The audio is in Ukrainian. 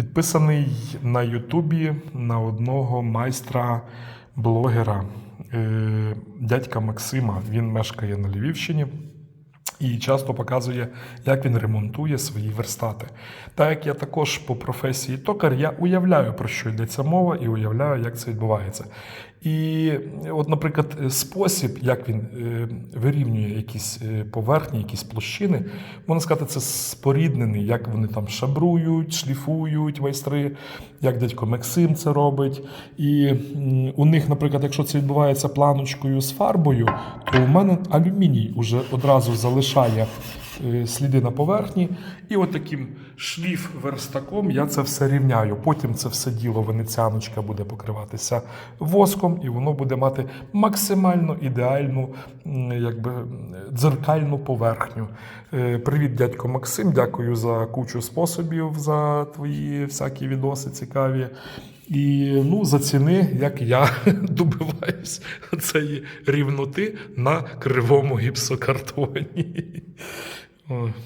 Підписаний на Ютубі на одного майстра блогера е, дядька Максима. Він мешкає на Львівщині і часто показує, як він ремонтує свої верстати. Так як я також по професії токар, я уявляю, про що йдеться мова, і уявляю, як це відбувається. І от, наприклад, спосіб, як він е, вирівнює якісь е, поверхні, якісь площини, можна сказати, це споріднений, як вони там шабрують, шліфують майстри, як дядько Максим це робить. І у них, наприклад, якщо це відбувається планочкою з фарбою, то у мене алюміній уже одразу залишає е, сліди на поверхні. І от таким шліф-верстаком я це все рівняю. Потім це все діло венеціаночка буде покриватися воском, і воно буде мати максимально ідеальну, якби дзеркальну поверхню. Е, Привіт, дядько Максим. Дякую за кучу способів, за твої всякі відоси цікаві. І ну, заціни, як я добиваюсь цієї рівноти на кривому гіпсокартоні. 嗯。